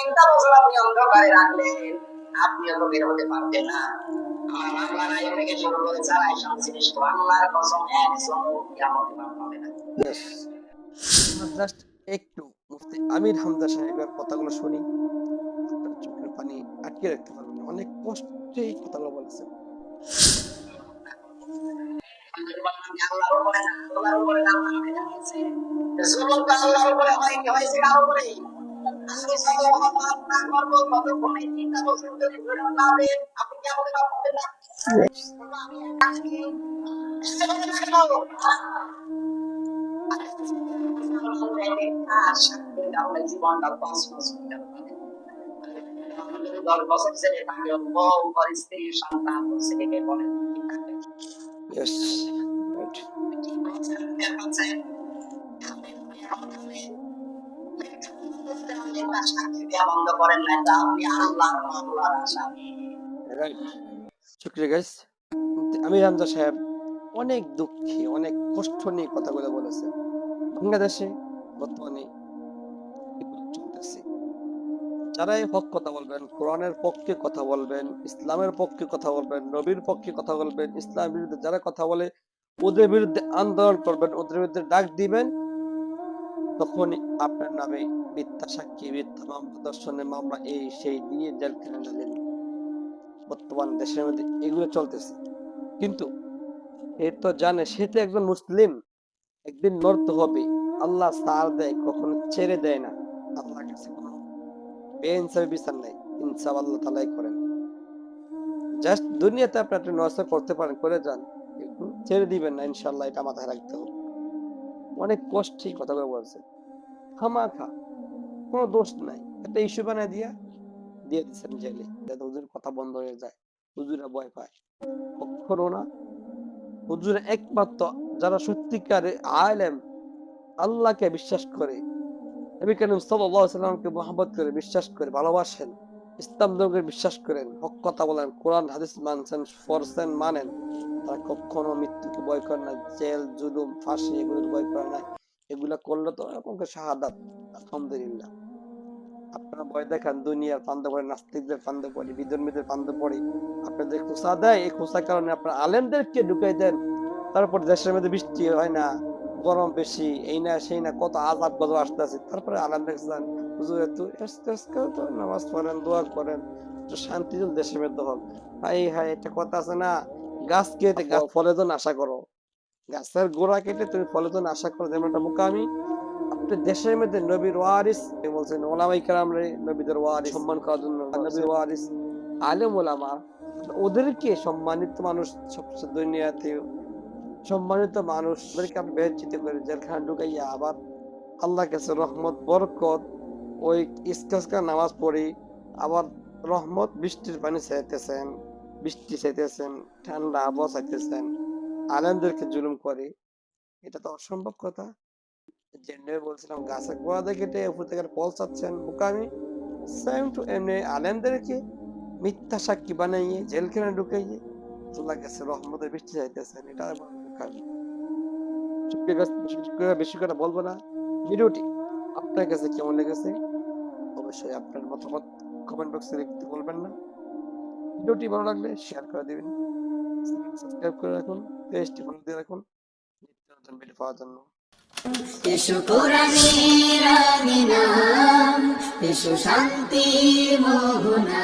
তিনটা বছর আপনি অন্ধকারে রাখলেন আপনিও তো বের হতে পারবেন না আমার মামলা নাই থেকে শুরু করে চালাই সংশ্লিষ্ট আল্লাহর কসম একজন কিয়ামতে পাবে না জাস্ট একটু মুফতি আমির হামজা সাহেবের কথাগুলো শুনি আপনার চোখের পানি আটকে রাখতে পারবেন অনেক কষ্টে এই কথাগুলো বলেছেন আল্লাহর উপরে আল্লাহর উপরে আল্লাহর উপরে জুলুম আল্লাহর উপরে হয় কি হয়েছে কার উপরে আমি সব মহাপাপ না করব কতক্ষণ এই তিনটা বছর ধরে ঘুরে বেড়াবেন আপনি কি আমাকে পাবেন না আমি আজকে জীবনটা দশ বছর ছেলে থাকে হামজা সাহেব অনেক দুঃখী, অনেক কষ্ট নিয়ে কথাগুলো বলেছে। বাংলাদেশে বর্তমানে যারাই হক কথা বলবেন, কোরআনের পক্ষে কথা বলবেন, ইসলামের পক্ষে কথা বলবেন, নবীর পক্ষে কথা বলবেন, ইসলামের বিরুদ্ধে যারা কথা বলে, ওদের বিরুদ্ধে আন্দোলন করবেন, ওদের বিরুদ্ধে ডাক দিবেন তখনই আপনার নামে মিথ্যা সাক্ষী, মিথ্যা দর্শনের মামলা এই সেই দিয়ে জেলখানে ডালেন বর্তমান দেশের মধ্যে এগুলো চলতেছে। কিন্তু এ তো জানে, সে তো একজন মুসলিম, একদিন নড়তে হবে। আল্লাহ সার দেয়, কখনো ছেড়ে দেয় না। আল্লাহর কাছে কোনো বেইনসাফি বিচার নাই। ইনসাফ আল্লাহ তালাই করেন। জাস্ট দুনিয়াতে আপনি একটা নষ্ট করতে পারেন, করে যান। ছেড়ে দিবেন না ইনশাল্লাহ এটা মাথায় রাখতে হবে। অনেক কষ্টে কথা করে বলছে। খামাখা, কোনো দোষ নাই। একটা ইস্যু বানায় দিয়া, দিয়ে দিচ্ছেন জেলে, যাতে হুজুর কথা বন্ধ হয়ে যায়। হুজুরা ভয় পায়। কখনো না। হুজুরা একমাত্র যারা সত্যিকারে আলেম, আল্লাহকে বিশ্বাস করে। নবী করিম সাল্লামকে মহব্বত করে বিশ্বাস করে, ভালোবাসেন, ইসলাম ধর্মকে বিশ্বাস করেন, হক কথা বলেন, কোরআন, হাদিস মানছেন, পড়ছেন, মানেন। তারা কখনো মৃত্যুকে ভয় করে না, জেল, জুলুম, ফাঁসি এগুলোর ভয় করে না। এগুলা করলে তো এরকম শাহাদাত, আলহামদুলিল্লাহ। আপনারা ভয় দুনিয়ার পান্দে পড়ে, নাস্তিকদের পান্দে পড়ে, বিধর্মীদের পান্দে পড়ে। আপনাদের খোসা দেয়, এই খোসার কারণে আপনার ঢুকাই দেন। তারপর দেশের মধ্যে বৃষ্টি হয় না, গরম বেশি, এই না, সেই না, কত আজাব গজব আসতেছে। তারপরে আলেমদের যান হুজুর, একটু তো নামাজ পড়েন, দোয়া করেন, একটু শান্তি দেশের মধ্যে হোক। হাই হাই একটা কথা আছে না গাছ কেটে গাছ ফলে তো আশা করো। গাছের গোড়া কেটে তুমি ফলে তো আশা করো যেমন একটা মুকামি আপনি দেশের মধ্যে নবীর ওয়ারিস বলছেন ওলামাই কালাম রে নবীদের ওয়ারিস। সম্মান করার জন্য নবীর ওয়ারিস আলেম ওলামা। ওদেরকে সম্মানিত মানুষ সবচেয়ে দুনিয়াতে সম্মানিত মানুষ ওদেরকে আপনি বেহচিত করে জেলখানা ঢুকাইয়া আবার আল্লাহ কাছে রহমত বরকত ওই ইস্কাসকা নামাজ পড়ি আবার রহমত বৃষ্টির পানি চাইতেছেন বৃষ্টি চাইতেছেন, ঠান্ডা আবহাওয়া চাইতেছেন, আলেমদেরকে জুলুম করে, এটা তো অসম্ভব কথা। জেন্ডে বলছিলাম গোড়া থেকে কেটে উপর থেকে ফল চাচ্ছেন বোকামি সেম টু এমনি আলেমদেরকে মিথ্যা সাক্ষী বানাইয়ে জেলখানে ঢুকাইয়ে, আল্লাহ কাছে রহমতের বৃষ্টি চাইতেছেন, এটা বোকামি। বেশি করে বলব না। ভিডিওটি আপনার কাছে কেমন লেগেছে? অবশ্যই আপনার মতামত কমেন্ট বক্সে লিখতে বলবেন না। ভিডিওটি ভালো লাগলে শেয়ার করে দেবেন। সাবস্ক্রাইব করে রাখুন, পেজটি ফলো দিয়ে রাখুন। নিত্য নতুন ভিডিও পাওয়ার জন্য। এসো কোরআনের আঙিনা এসো শান্তির মোহনা।